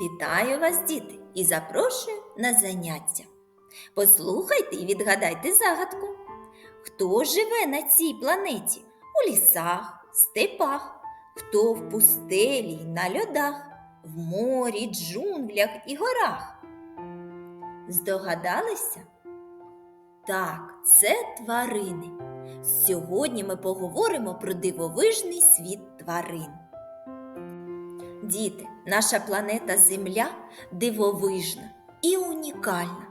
Вітаю вас, діти, і запрошую на заняття. Послухайте і відгадайте загадку. Хто живе на цій планеті? У лісах, степах, хто в пустелі на льодах, в морі, джунглях і горах? Здогадалися? Так, це тварини. Сьогодні ми поговоримо про дивовижний світ тварин. Діти, наша планета Земля дивовижна і унікальна.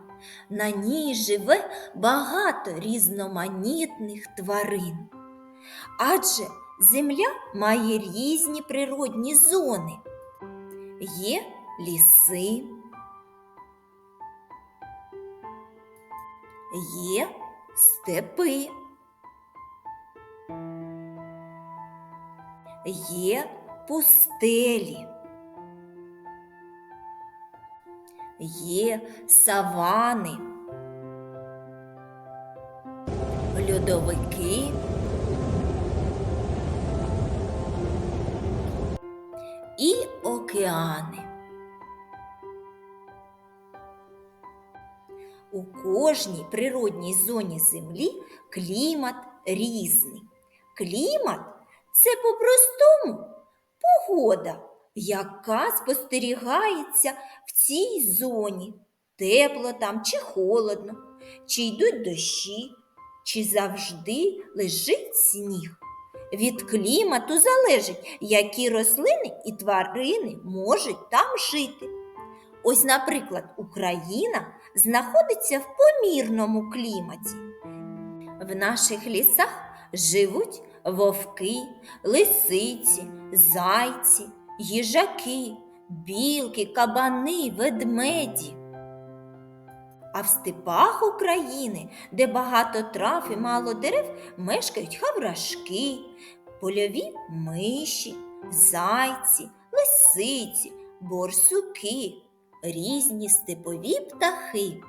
На ній живе багато різноманітних тварин. Адже Земля має різні природні зони. Є ліси, є степи, є пустелі. Є савани, льодовики, і океани. У кожній природній зоні Землі клімат різний. Клімат це по-простому погода, яка спостерігається в цій зоні. Тепло там чи холодно, чи йдуть дощі, чи завжди лежить сніг. Від клімату залежить, які рослини і тварини можуть там жити. Ось, наприклад, Україна знаходиться в помірному кліматі. В наших лісах живуть вовки, лисиці, зайці, їжаки, білки, кабани, ведмеді. А в степах України, де багато трав і мало дерев, мешкають хаврашки, польові миші, зайці, лисиці, борсуки, різні степові птахи.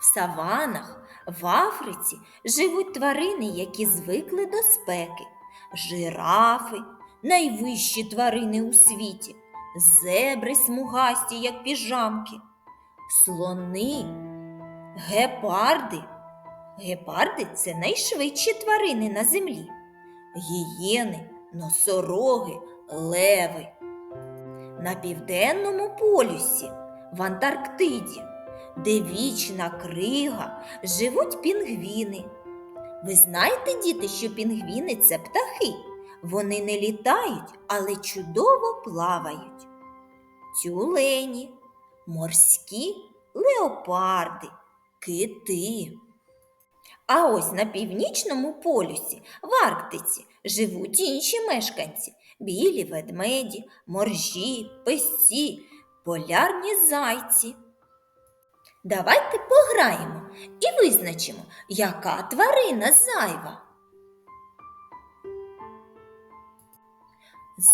В саванах в Африці живуть тварини, які звикли до спеки, жирафи, найвищі тварини у світі, зебри смугасті, як піжамки, слони, гепарди. Гепарди це найшвидші тварини на землі, гієни, носороги, леви. На південному полюсі, в Антарктиді, де вічна крига, живуть пінгвіни. Ви знаєте, діти, що пінгвіни це птахи. Вони не літають, але чудово плавають. Тюлені, морські леопарди, кити. А ось на північному полюсі, в Арктиці, живуть інші мешканці білі ведмеді, моржі, песці, полярні зайці. Давайте пограємо і визначимо, яка тварина зайва.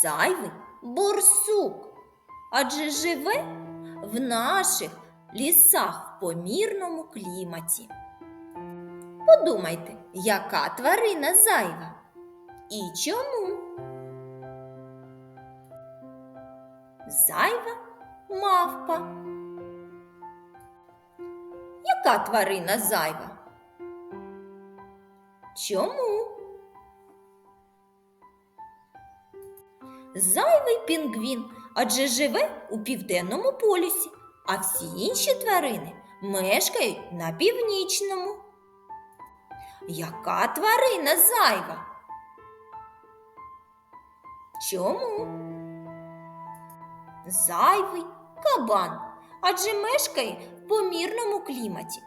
Зайвий борсук, адже живе в наших лісах в помірному кліматі. Подумайте, яка тварина зайва і чому? Зайва мавпа. Яка тварина зайва? Чому? Зайвий пінгвін адже живе у південному полюсі, а всі інші тварини мешкають на північному. Яка тварина зайва? Чому? Зайвий кабан, адже мешкає в помірному кліматі,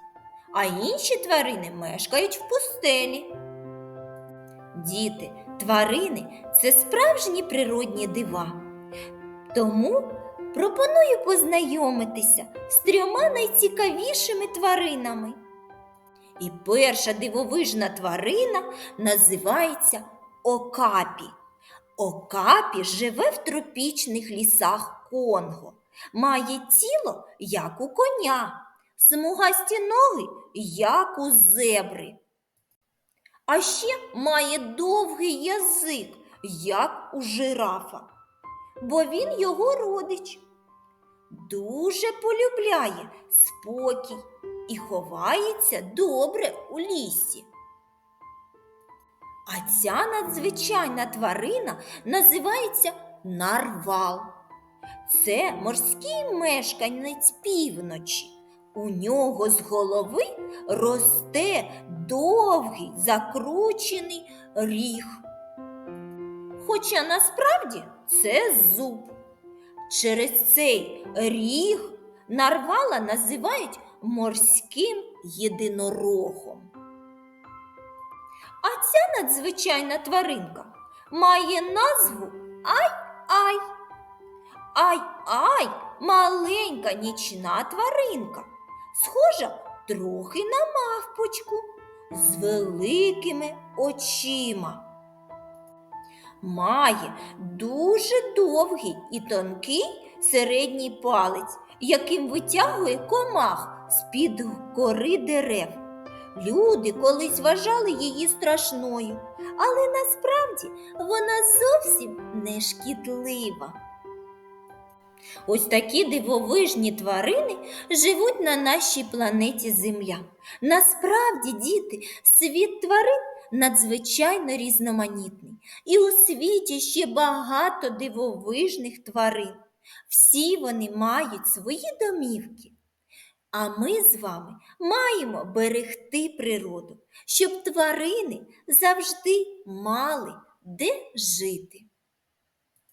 а інші тварини мешкають в пустелі. Діти, тварини це справжні природні дива. Тому пропоную познайомитися з трьома найцікавішими тваринами. І перша дивовижна тварина називається Окапі. Окапі живе в тропічних лісах Конго, має тіло, як у коня, смугасті ноги, як у зебри. А ще має довгий язик, як у жирафа, бо він його родич. дуже полюбляє спокій і ховається добре у лісі. А ця надзвичайна тварина називається нарвал. Це морський мешканець півночі. У нього з голови росте довгий закручений ріг. Хоча насправді це зуб. Через цей ріг нарвала називають морським єдинорогом. А ця надзвичайна тваринка має назву Ай-Ай. Ай-Ай маленька нічна тваринка, схожа трохи на мавпочку з великими очима. Має дуже довгий і тонкий середній палець, яким витягує комах з-під кори дерев. Люди колись вважали її страшною, але насправді вона зовсім не шкідлива. Ось такі дивовижні тварини живуть на нашій планеті Земля. Насправді, діти, світ тварин надзвичайно різноманітний. І у світі ще багато дивовижних тварин. Всі вони мають свої домівки. А ми з вами маємо берегти природу, щоб тварини завжди мали де жити.